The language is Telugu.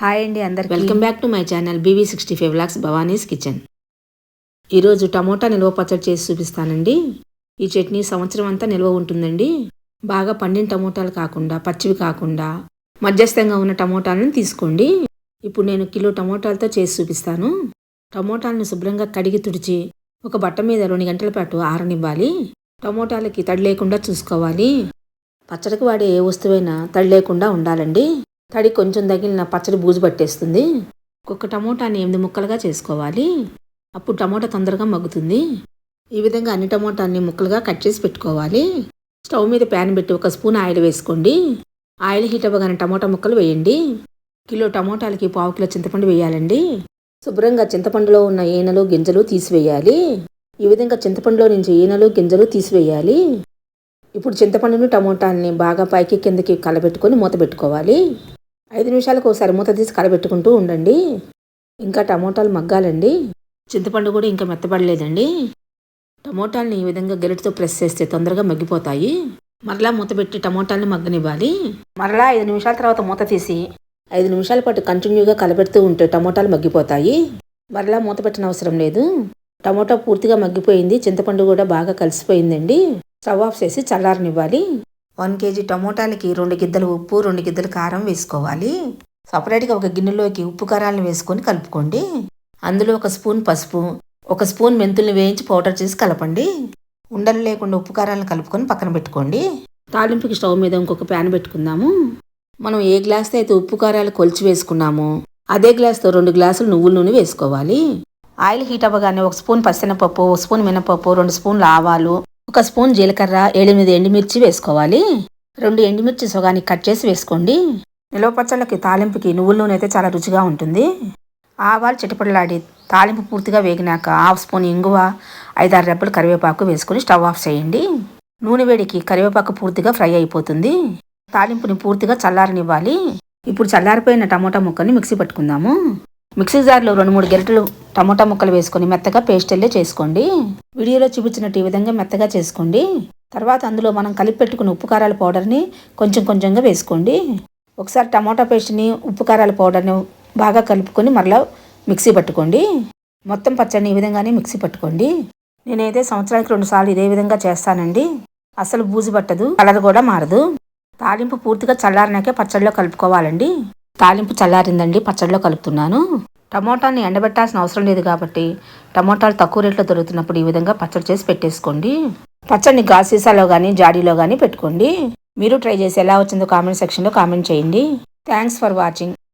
హాయ్ అండి అందరికి. Welcome back to my channel BV sixty five lakhs Bhavani's kitchen. ఈరోజు టమోటా నిల్వ పచ్చడి చేసి చూపిస్తానండి. ఈ చట్నీ సంవత్సరం అంతా నిల్వ ఉంటుందండి. బాగా పండిన టమోటాలు కాకుండా పచ్చివి కాకుండా మధ్యస్థంగా ఉన్న టమోటాలను తీసుకోండి. ఇప్పుడు నేను కిలో టమోటాలతో చేసి చూపిస్తాను. టమోటాలను శుభ్రంగా కడిగి తుడిచి ఒక బట్ట మీద రెండు గంటల పాటు ఆరనివ్వాలి. టమోటాలకి తడి లేకుండా చూసుకోవాలి. పచ్చడికి వాడే ఏ వస్తువైనా తడి లేకుండా ఉండాలండి. తడి కొంచెం తగిలిన పచ్చడి బూజు పట్టేస్తుంది. ఒక్కొక్క టమోటాని ఎనిమిది ముక్కలుగా చేసుకోవాలి. అప్పుడు టమోటా తొందరగా మగ్గుతుంది. ఈ విధంగా అన్ని టమోటాన్ని ముక్కలుగా కట్ చేసి పెట్టుకోవాలి. స్టవ్ మీద ప్యాన్ పెట్టి ఒక స్పూన్ ఆయిల్ వేసుకోండి. ఆయిల్ హీట్ అవ్వగానే టమోటా ముక్కలు వేయండి. కిలో టమోటాలకి పావు కిలో చింతపండు వేయాలండి. శుభ్రంగా చింతపండులో ఉన్న ఈనలు గింజలు తీసివేయాలి. ఈ విధంగా చింతపండులో నుంచి ఈనలు గింజలు తీసివేయాలి. ఇప్పుడు చింతపండును టమోటాలని బాగా పైకి కిందకి కలబెట్టుకొని మూత పెట్టుకోవాలి. ఐదు నిమిషాలకు ఒకసారి మూత తీసి కలబెట్టుకుంటూ ఉండండి. ఇంకా టమోటాలు మగ్గాలండి. చింతపండు కూడా ఇంకా మెత్తపడలేదండి టమోటాలని ఈ విధంగా గెరటితో ప్రెస్ చేస్తే తొందరగా మగ్గిపోతాయి. మరలా మూత పెట్టి టమోటాలను మగ్గనివ్వాలి. మరలా ఐదు నిమిషాల తర్వాత మూత తీసి ఐదు నిమిషాల పాటు కంటిన్యూగా కలబెడుతూ ఉంటే టమోటాలు మగ్గిపోతాయి. మరలా మూత పెట్టిన అవసరం లేదు. టమోటా పూర్తిగా మగ్గిపోయింది. చింతపండు కూడా బాగా కలిసిపోయిందండి. స్టవ్ ఆఫ్ చేసి చల్లారనివ్వాలి. వన్ కేజీ టమోటాలకి రెండు గిద్దలు ఉప్పు రెండు గిద్దలు కారం వేసుకోవాలి. సపరేట్గా ఒక గిన్నెలోకి ఉప్పు కారాలను వేసుకొని కలుపుకోండి. అందులో ఒక స్పూన్ పసుపు ఒక స్పూన్ మెంతుల్ని వేయించి పౌడర్ చేసి కలపండి. ఉండలు లేకుండా ఉప్పు కారాలను కలుపుకొని పక్కన పెట్టుకోండి. తాలింపుకి స్టవ్ మీద ఇంకొక ప్యాన్ పెట్టుకుందాము. మనం ఏ గ్లాస్తో అయితే ఉప్పు కారాలు కొలిచి వేసుకున్నామో అదే గ్లాస్తో రెండు గ్లాసులు నువ్వుల నూనె వేసుకోవాలి. ఆయిల్ హీట్ అవ్వగానే ఒక స్పూన్ పచ్చనపప్పు ఒక స్పూన్ మినపప్పు రెండు స్పూన్లు ఆవాలు ఒక స్పూన్ జీలకర్ర ఎనిమిది ఎండుమిర్చి వేసుకోవాలి. రెండు ఎండుమిర్చి సగానికి కట్ చేసి వేసుకోండి. నిలవ పచ్చళ్ళకి తాలింపుకి నువ్వుల నూనె అయితే చాలా రుచిగా ఉంటుంది. ఆవాలు చిటపడలాడి తాలింపు పూర్తిగా వేగినాక హాఫ్ స్పూన్ ఇంగువ ఐదారు రెబ్బలు కరివేపాకు వేసుకొని స్టవ్ ఆఫ్ చేయండి. నూనె వేడికి కరివేపాకు పూర్తిగా ఫ్రై అయిపోతుంది. తాలింపుని పూర్తిగా చల్లారనివ్వాలి. ఇప్పుడు చల్లారిపోయిన టమోటా ముక్కని మిక్సీ పట్టుకుందాము. మిక్సీ జార్లో రెండు మూడు గెరటలు టమోటా ముక్కలు వేసుకొని మెత్తగా పేస్ట్ వెళ్ళి చేసుకోండి. వీడియోలో చూపించినట్టు ఈ విధంగా మెత్తగా చేసుకోండి. తర్వాత అందులో మనం కలిపి పెట్టుకున్న ఉప్పు కారాల పౌడర్ని కొంచెం కొంచెంగా వేసుకోండి. ఒకసారి టమోటా పేస్ట్ని ఉప్పు కారాల పౌడర్ని బాగా కలుపుకొని మరలా మిక్సీ పట్టుకోండి. మొత్తం పచ్చడిని ఈ విధంగానే మిక్సీ పట్టుకోండి. నేనైతే సంవత్సరానికి రెండు సార్లు ఇదే విధంగా చేస్తానండి. అసలు బూజు పట్టదు కలర్ కూడా మారదు. తాలింపు పూర్తిగా చల్లారినాకే పచ్చడిలో కలుపుకోవాలండి. తాలింపు చల్లారిందండి పచ్చడిలో కలుపుతున్నాను. టమోటాని ఎండబెట్టాల్సిన అవసరం లేదు కాబట్టి టమోటాలు తక్కువ రేట్లో దొరుకుతున్నప్పుడు ఈ విధంగా పచ్చడి చేసి పెట్టేసుకోండి. పచ్చడిని గాజు సీసాలో కానీ జాడీలో కానీ పెట్టుకోండి. మీరు ట్రై చేసి ఎలా వచ్చిందో కామెంట్ సెక్షన్లో కామెంట్ చేయండి. Thanks for watching